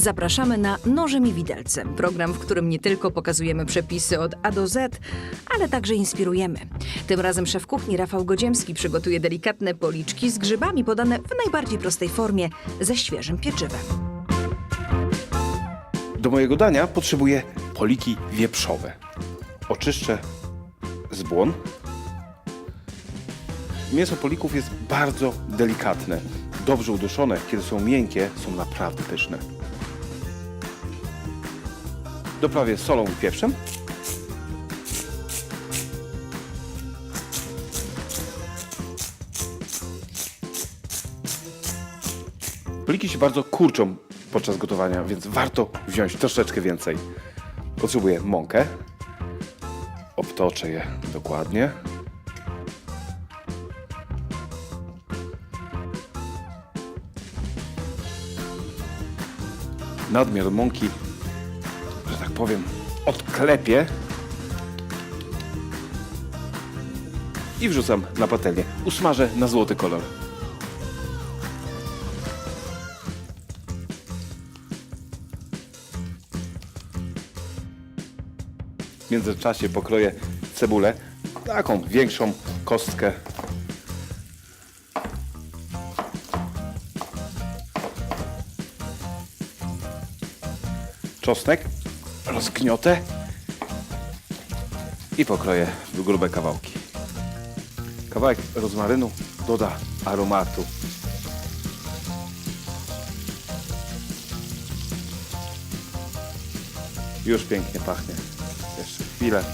Zapraszamy na Nożem i Widelcem, program, w którym nie tylko pokazujemy przepisy od A do Z, ale także inspirujemy. Tym razem szef kuchni Rafał Godziemski przygotuje delikatne policzki z grzybami podane w najbardziej prostej formie ze świeżym pieczywem. Do mojego dania potrzebuję poliki wieprzowe. Oczyszczę z błon. Mięso polików jest bardzo delikatne. Dobrze uduszone, kiedy są miękkie, są naprawdę pyszne. Doprawię solą i pieprzem. Poliki się bardzo kurczą podczas gotowania, więc warto wziąć troszeczkę więcej. Potrzebuję mąkę. Obtoczę je dokładnie. Nadmiar mąki, powiem, odklepię i wrzucam na patelnię. Usmażę na złoty kolor. W międzyczasie pokroję cebulę, taką większą kostkę. Czosnek rozkniotę i pokroję w grube kawałki. Kawałek rozmarynu doda aromatu. Już pięknie pachnie. Jeszcze chwilę.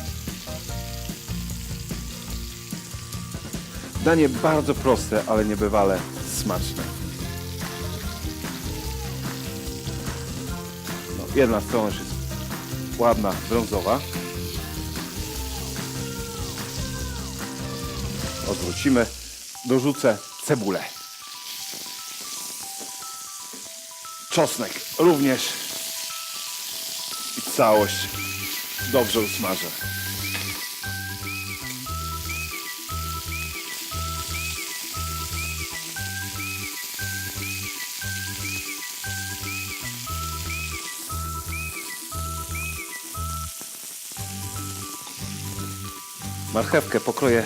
Danie bardzo proste, ale niebywale smaczne. No, jedna strona ładna, brązowa. Odwrócimy. Dorzucę cebulę. Czosnek również. I całość dobrze usmażę. Marchewkę pokroję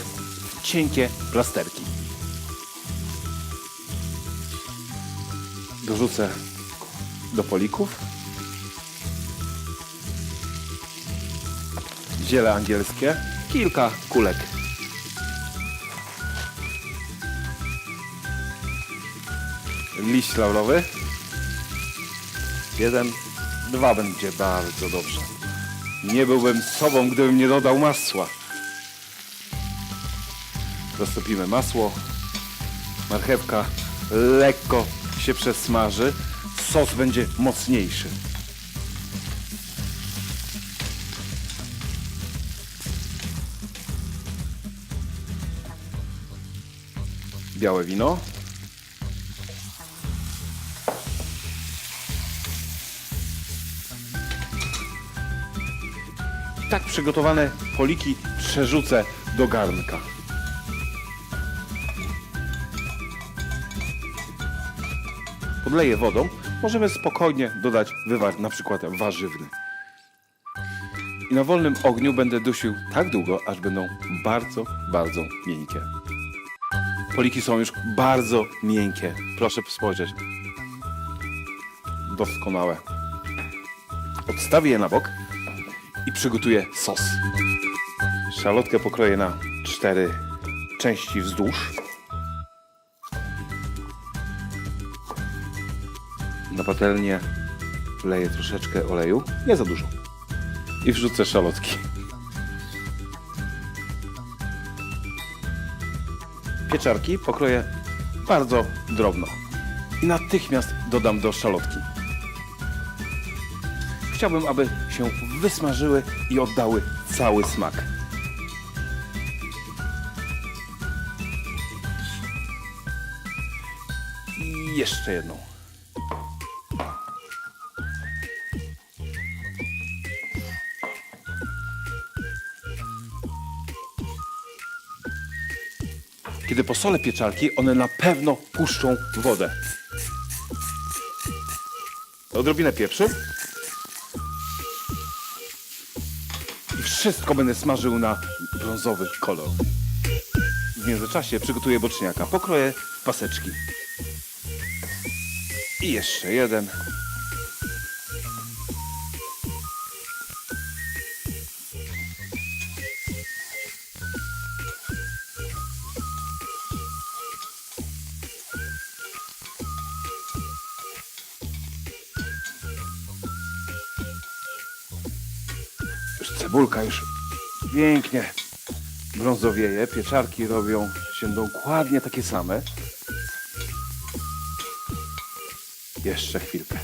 w cienkie plasterki. Dorzucę do polików. Ziele angielskie, kilka kulek. Liść laurowy. Jeden, dwa będzie bardzo dobrze. Nie byłbym sobą, gdybym nie dodał masła. Roztopimy masło. Marchewka lekko się przesmaży. Sos będzie mocniejszy. Białe wino. Tak przygotowane poliki przerzucę do garnka. Podleję wodą. Możemy spokojnie dodać wywar, na przykład warzywny. I na wolnym ogniu będę dusił tak długo, aż będą bardzo, bardzo miękkie. Poliki są już bardzo miękkie. Proszę spojrzeć. Doskonałe. Odstawię je na bok i przygotuję sos. Szalotkę pokroję na cztery części wzdłuż. Patelnię wleję troszeczkę oleju, nie za dużo. I wrzucę szalotki. Pieczarki pokroję bardzo drobno. I natychmiast dodam do szalotki. Chciałbym, aby się wysmażyły i oddały cały smak. I jeszcze jedną. Kiedy posolę pieczarki, one na pewno puszczą wodę. odrobinę pieprzu. I wszystko będę smażył na brązowy kolor. W międzyczasie przygotuję boczniaka. Pokroję paseczki. I jeszcze jeden. Cebulka już pięknie brązowieje. Pieczarki robią się dokładnie takie same. Jeszcze chwilkę.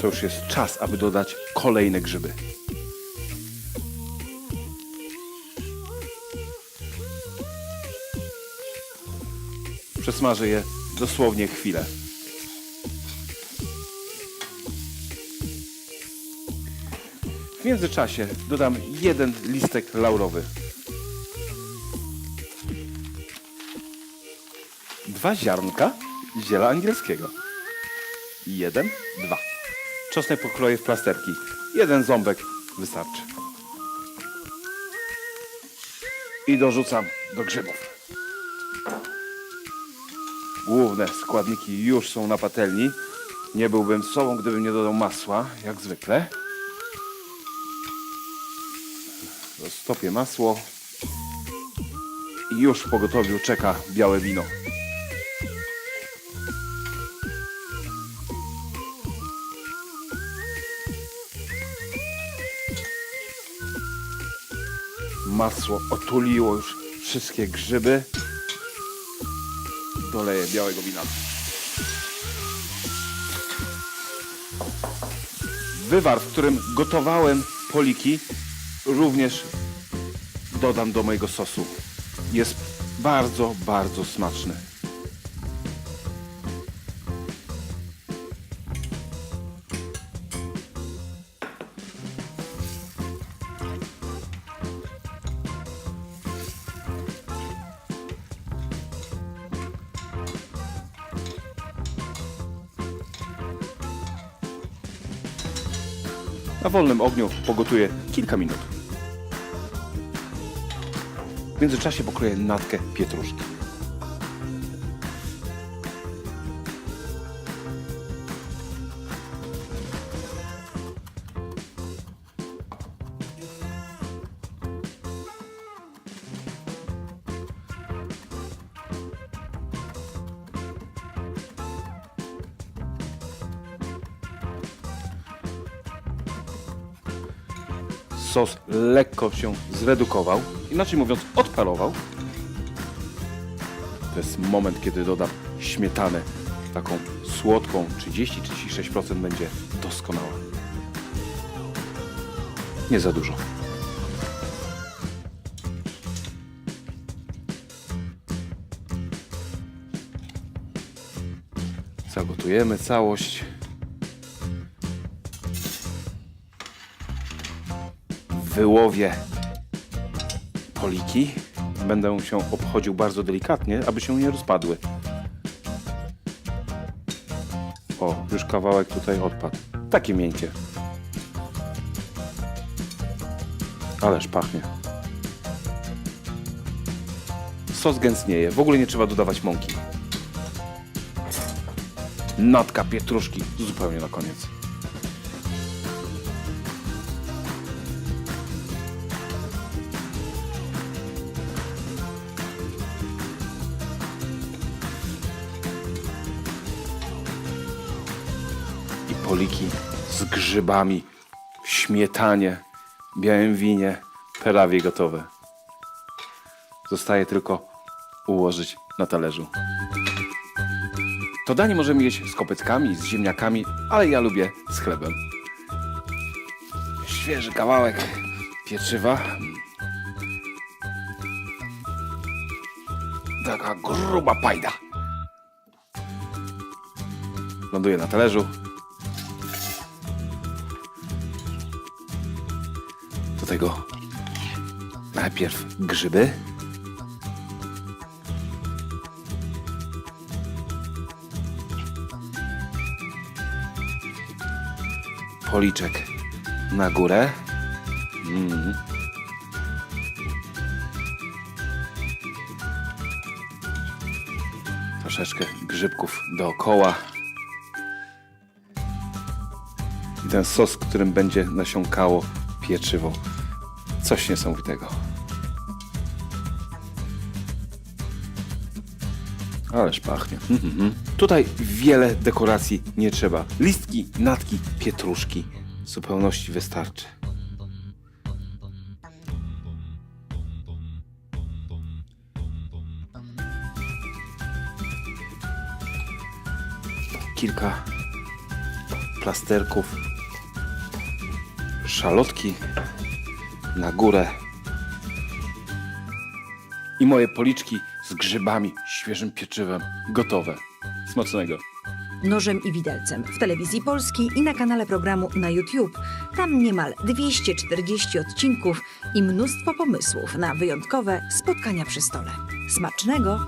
To już jest czas, aby dodać kolejne grzyby. Przesmażę je dosłownie chwilę. W międzyczasie dodam jeden listek laurowy. Dwa ziarnka ziela angielskiego. Jeden, dwa. Czosnek pokroję w plasterki. Jeden ząbek wystarczy. I dorzucam do grzybów. Główne składniki już są na patelni. Nie byłbym sobą, gdybym nie dodał masła, jak zwykle. Roztopię masło. I już w pogotowiu czeka białe wino. Masło otuliło już wszystkie grzyby. Doleję białego wina. Wywar, w którym gotowałem poliki, również dodam do mojego sosu. Jest bardzo, bardzo smaczny. Na wolnym ogniu pogotuję kilka minut. W międzyczasie pokroję natkę pietruszki. Sos lekko się zredukował, inaczej mówiąc odparował. To jest moment, kiedy dodam śmietanę. Taką słodką, 30-36% będzie doskonała. Nie za dużo. Zagotujemy całość. Wyłowię poliki. Będę się obchodził bardzo delikatnie, aby się nie rozpadły. O, już kawałek tutaj odpadł. Takie miękkie. Ależ pachnie. Sos gęstnieje. W ogóle nie trzeba dodawać mąki. Natka pietruszki zupełnie na koniec. Poliki z grzybami, śmietanie, białym winie, prawie gotowe. Zostaje tylko ułożyć na talerzu. To danie możemy jeść z kopytkami, z ziemniakami, ale ja lubię z chlebem. Świeży kawałek pieczywa. Taka gruba pajda. Ląduje na talerzu. tego najpierw grzyby. Policzek na górę. Mm. Troszeczkę grzybków dookoła. I ten sos, którym będzie nasiąkało pieczywo. Coś niesamowitego. Ależ pachnie. Mhm. Tutaj wiele dekoracji nie trzeba. Listki, natki, pietruszki. W zupełności wystarczy. Kilka plasterków, szalotki na górę i moje policzki z grzybami, świeżym pieczywem gotowe. Smacznego. Nożem i widelcem w telewizji polskiej i na kanale programu na YouTube. Tam niemal 240 odcinków i mnóstwo pomysłów na wyjątkowe spotkania przy stole. Smacznego!